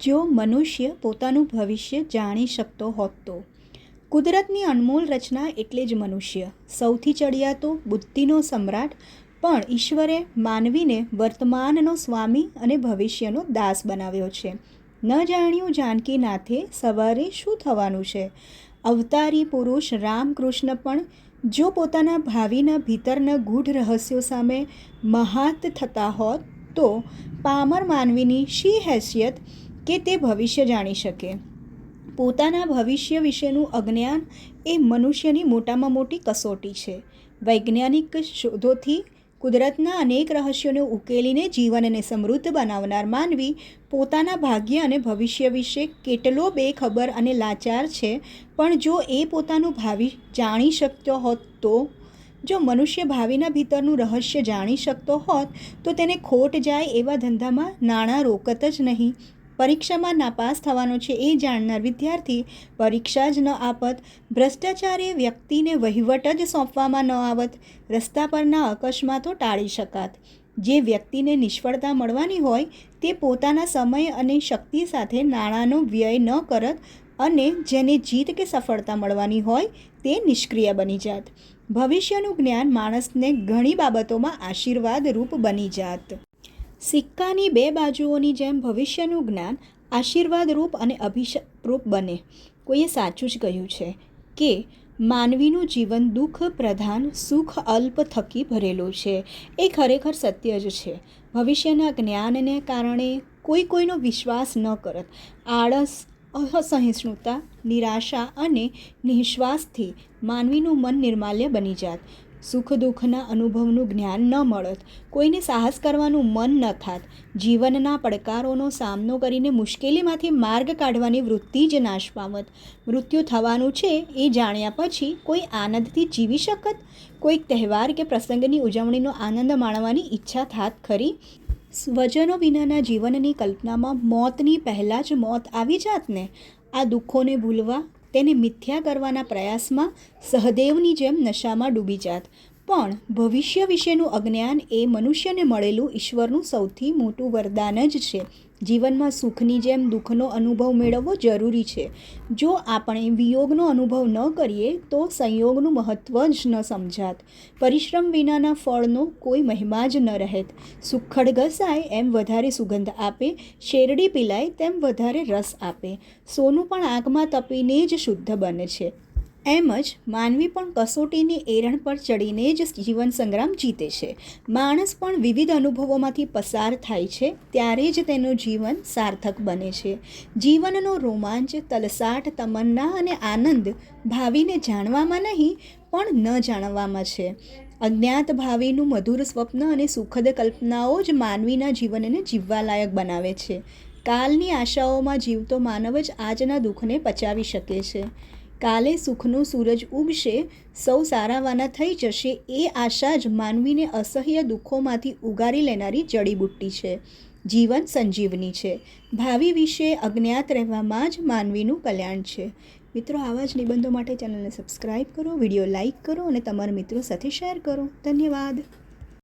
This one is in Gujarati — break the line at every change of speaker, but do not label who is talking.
જો મનુષ્ય પોતાનું ભવિષ્ય જાણી શકતો હોત તો. કુદરતની અનમોલ રચના એટલે જ મનુષ્ય. સૌથી ચડિયાતો, બુદ્ધિનો સમ્રાટ, પણ ઈશ્વરે માનવીને વર્તમાનનો સ્વામી અને ભવિષ્યનો દાસ બનાવ્યો છે. ન જાણ્યું જાનકીનાથે સવારે શું થવાનું છે? અવતારી પુરુષ રામકૃષ્ણ પણ જો પોતાના ભાવિના ભીતરના ગૂઢ રહસ્યો સામે મહાત થતા હોત તો પામર માનવીની શી હેસિયત કે તે ભવિષ્ય જાણી શકે. પોતાના ભવિષ્ય વિશેનું અજ્ઞાન એ મનુષ્યની મોટામાં મોટી કસોટી છે. વૈજ્ઞાનિક શોધોથી કુદરતના અનેક રહસ્યોને ઉકેલીને જીવનને સમૃદ્ધ બનાવનાર માનવી પોતાના ભાગ્ય અને ભવિષ્ય વિશે કેટલો બેખબર અને લાચાર છે. પણ જો એ પોતાનું ભાવિ જાણી શકતો હોત તો, જો મનુષ્ય ભાવિના ભીતરનું રહસ્ય જાણી શકતો હોત, તો તેને ખોટ જાય એવા ધંધામાં નાણાં રોકત જ નહીં. પરીક્ષામાં નાપાસ થવાનો છે એ જાણનાર વિદ્યાર્થી પરીક્ષા જ ન આપત, ભ્રષ્ટાચારે વ્યક્તિને વહીવટ જ સોંપવામાં ન આવત, રસ્તા પરના અકસ્માતો ટાળી શકાત. જે વ્યક્તિને નિષ્ફળતા મળવાની હોય તે પોતાના સમય અને શક્તિ સાથે નાણાંનો વ્યય ન કરત અને જેને જીત કે સફળતા મળવાની હોય તે નિષ્ક્રિય બની જાત. ભવિષ્યનું જ્ઞાન માણસને ઘણી બાબતોમાં આશીર્વાદરૂપ બની જાત. સિક્કાની બે બાજુઓની જેમ ભવિષ્યનું જ્ઞાન આશીર્વાદરૂપ અને અભિષરૂપ બને. કોઈએ સાચું જ કહ્યું છે કે, માનવીનું જીવન દુઃખ, પ્રધાન, સુખ, અલ્પ, થકી ભરેલું છે. એ ખરેખર સત્ય જ છે. ભવિષ્યના જ્ઞાનને કારણે કોઈ કોઈનો વિશ્વાસ ન કરત. આળસ, અસહિષ્ણુતા, નિરાશા અને નિઃશ્વાસથી માનવીનું મન નિર્માલ્ય બની જાત. સુખ દુઃખના અનુભવનું જ્ઞાન ન મળત. કોઈને સાહસ કરવાનું મન ન થાત. જીવનના પડકારોનો સામનો કરીને મુશ્કેલીમાંથી માર્ગ કાઢવાની વૃત્તિ જ નાશ પામત. મૃત્યુ થવાનું છે એ જાણ્યા પછી કોઈ આનંદથી જીવી શકત? કોઈક તહેવાર કે પ્રસંગની ઉજવણીનો આનંદ માણવાની ઈચ્છા થાત ખરી? સ્વજનો વિનાના જીવનની કલ્પનામાં મોતની પહેલાં જ મોત આવી જાત ને આ દુઃખોને ભૂલવા તેને મિથ્યા કરવાના પ્રયાસમાં સહદેવની જેમ નશામાં ડૂબી જાત. પણ ભવિષ્ય વિશેનું અજ્ઞાન એ મનુષ્યને મળેલું ઈશ્વરનું સૌથી મોટું વરદાન જ છે. જીવનમાં સુખની જેમ દુઃખનો અનુભવ મેળવવો જરૂરી છે. જો આપણે વિયોગનો અનુભવ ન કરીએ, તો સંયોગનું મહત્ત્વ જ ન સમજાત. પરિશ્રમ વિનાના ફળનો કોઈ મહિમા જ ન રહેત. સુખડ ઘસાય એમ વધારે સુગંધ આપે, શેરડી પીલાય તેમ વધારે રસ આપે. સોનું પણ આગમાં તપીને જ શુદ્ધ બને છે. એમ જ માનવી પણ કસોટીની એરણ પર ચડીને જ જીવન સંગ્રામ જીતે છે. માણસ પણ વિવિધ અનુભવોમાંથી પસાર થાય છે, ત્યારે જ તેનું જીવન સાર્થક બને છે. જીવનનો રોમાંચ, તલસાટ, તમન્ના અને આનંદ ભાવિને જાણવામાં નહીં, પણ ન જાણવામાં છે. અજ્ઞાત ભાવિનું મધુર સ્વપ્ન અને સુખદ કલ્પનાઓ જ માનવીના જીવનને જીવવાલાયક બનાવે છે. કાલની આશાઓમાં જીવતો માનવ જ આજના દુઃખને પચાવી શકે છે. કાલે સુખનો સૂરજ ઉગશે, સૌ સારાવાના થઈ જશે, એ આશા જ માનવીને અસહ્ય દુઃખોમાંથી ઉગારી લેનારી જડીબુટ્ટી છે. જીવન સંજીવની છે. ભાવિ વિશે અજ્ઞાત રહેવામાં જ માનવીનું કલ્યાણ છે. મિત્રો, આવા જ નિબંધો માટે ચેનલને સબસ્ક્રાઈબ કરો, વીડિયો લાઇક કરો અને તમારા મિત્રો સાથે શેર કરો. ધન્યવાદ.